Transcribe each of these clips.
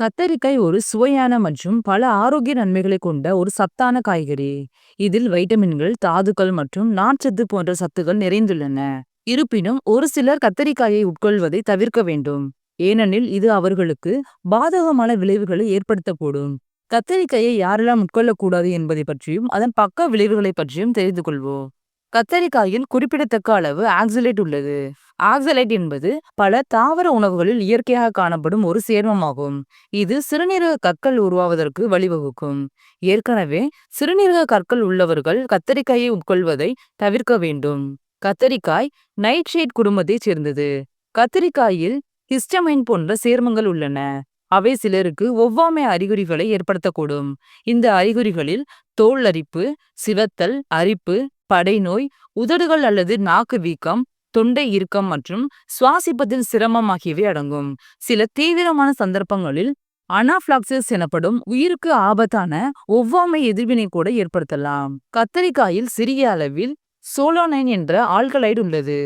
கத்தரிக்காய் ஒரு சுவையான மற்றும் பல ஆரோக்கிய நன்மைகளை கொண்ட ஒரு சத்தான காய்கறி. இதில் வைட்டமின்கள், தாதுக்கள் மற்றும் நார்ச்சத்து போன்ற சத்துக்கள் நிறைந்துள்ளன. இருப்பினும் ஒரு சிலர் கத்தரிக்காயை உட்கொள்வதை தவிர்க்க வேண்டும். ஏனெனில் இது அவர்களுக்கு பாதகமான விளைவுகளை ஏற்படுத்தக்கூடும். கத்தரிக்காயை யாரெல்லாம் உட்கொள்ளக்கூடாது என்பதை பற்றியும் அதன் பக்க விளைவுகளை பற்றியும் தெரிந்து கொள்வோம். கத்தரிக்காயில் குறிப்பிடத்தக்க அளவு ஆக்சலேட் உள்ளது. ஆக்சலேட் என்பது பல தாவர உணவுகளில் இயற்கையாக காணப்படும் ஒரு சேர்மமாகும். இது சிறுநீரக கற்கள் உருவாவதற்கு வழிவகுக்கும். ஏற்கனவே சிறுநீரக கற்கள் உள்ளவர்கள் கத்தரிக்காயை உட்கொள்வதை தவிர்க்க வேண்டும். கத்தரிக்காய் நைட்ஷேட் குடும்பத்தைச் சேர்ந்தது. கத்தரிக்காயில் ஹிஸ்டமைன் போன்ற சேர்மங்கள் உள்ளன. அவை சிலருக்கு ஒவ்வாமை அறிகுறிகளை ஏற்படுத்தக்கூடும். இந்த அறிகுறிகளில் தோல் அரிப்பு, சிவத்தல், அரிப்பு, படைநோய், உதடுகள் அல்லது நாக்கு வீக்கம், தொண்டை இறுக்கம் மற்றும் சுவாசிப்பதில் சிரமம் ஆகியவை அடங்கும். சில தீவிரமான சந்தர்ப்பங்களில் அனாஃபிளாக்சிஸ் எனப்படும் உயிருக்கு ஆபத்தான ஒவ்வாமை எதிர்வினை கூட ஏற்படுத்தலாம். கத்தரிக்காயில் சிறிய அளவில் சோலோனைன் என்ற ஆல்கலைடு உள்ளது.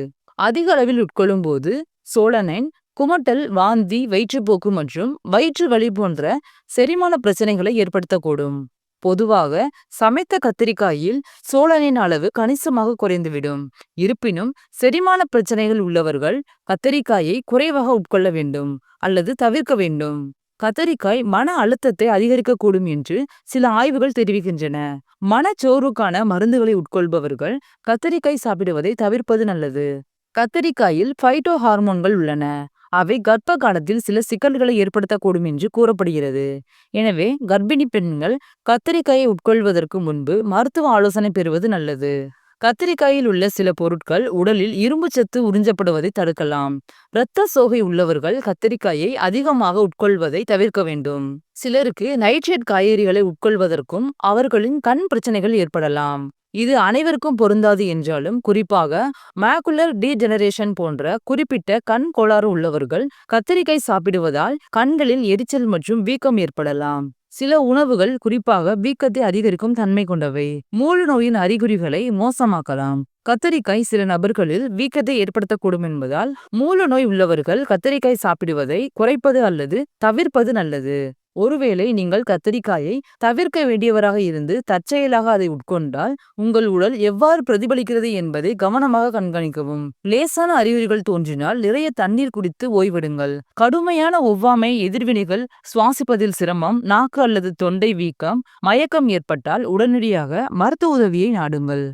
அதிக அளவில் உட்கொள்ளும் போது சோலனைன் குமட்டல், வாந்தி, வயிற்றுப்போக்கு மற்றும் வயிற்று வலி போன்ற செரிமான பிரச்சனைகளை ஏற்படுத்தக்கூடும். பொதுவாக சமைத்த கத்தரிக்காயில் சோழனின் அளவு கணிசமாக குறைந்துவிடும். இருப்பினும் செரிமான பிரச்சனைகள் உள்ளவர்கள் கத்தரிக்காயை குறைவாக உட்கொள்ள வேண்டும் அல்லது தவிர்க்க வேண்டும். கத்தரிக்காய் மன அழுத்தத்தை அதிகரிக்கக்கூடும் என்று சில ஆய்வுகள் தெரிவிக்கின்றன. மனச்சோர்வுக்கான மருந்துகளை உட்கொள்பவர்கள் கத்தரிக்காய் சாப்பிடுவதை தவிர்ப்பது நல்லது. கத்தரிக்காயில் ஃபைட்டோ ஹார்மோன்கள் உள்ளன. அவை கர்ப்ப காலத்தில் சில சிக்கல்களை ஏற்படுத்தக்கூடும் என்று கூறப்படுகிறது. எனவே கர்ப்பிணி பெண்கள் கத்தரிக்காயை உட்கொள்வதற்கு முன்பு மருத்துவ ஆலோசனை பெறுவது நல்லது. கத்திரிக்காயில் உள்ள சில பொருட்கள் உடலில் இரும்புச்சத்து உறிஞ்சப்படுவதை தடுக்கலாம். இரத்த சோகை உள்ளவர்கள் கத்திரிக்காயை அதிகமாக உட்கொள்வதை தவிர்க்க வேண்டும். சிலருக்கு நைட்ரேட் காய்கறிகளை உட்கொள்வதற்கும் அவர்களின் கண் பிரச்சனைகள் ஏற்படலாம். இது அனைவருக்கும் பொருந்தாது என்றாலும் குறிப்பாக மேகுலர் டீஜெனரேஷன் போன்ற குறிப்பிட்ட கண் கோளாறு உள்ளவர்கள் கத்திரிக்காய் சாப்பிடுவதால் கண்களில் எரிச்சல் மற்றும் வீக்கம் ஏற்படலாம். சில உணவுகள் குறிப்பாக வீக்கத்தை அதிகரிக்கும் தன்மை கொண்டவை. மூல நோயின் அறிகுறிகளை மோசமாக்கலாம். கத்தரிக்காய் சில நபர்களில் வீக்கத்தை ஏற்படுத்தக்கூடும் என்பதால் மூல நோய் உள்ளவர்கள் கத்தரிக்காய் சாப்பிடுவதை குறைப்பது அல்லது தவிர்ப்பது நல்லது. ஒருவேளை நீங்கள் கத்தரிக்காயை தவிர்க்க வேண்டியவராக இருந்து தற்செயலாக அதை உட்கொண்டால் உங்கள் உடல் எவ்வாறு பிரதிபலிக்கிறது என்பதை கவனமாக கண்காணிக்கவும். லேசான அறிகுறிகள் தோன்றினால் நிறைய தண்ணீர் குடித்து ஓய்விடுங்கள் கடுமையான ஒவ்வாமை எதிர்வினைகள் சுவாசிப்பதில் சிரமம் நாக்கு அல்லது தொண்டை வீக்கம் மயக்கம் ஏற்பட்டால் உடனடியாக மருத்துவ உதவியை நாடுங்கள்.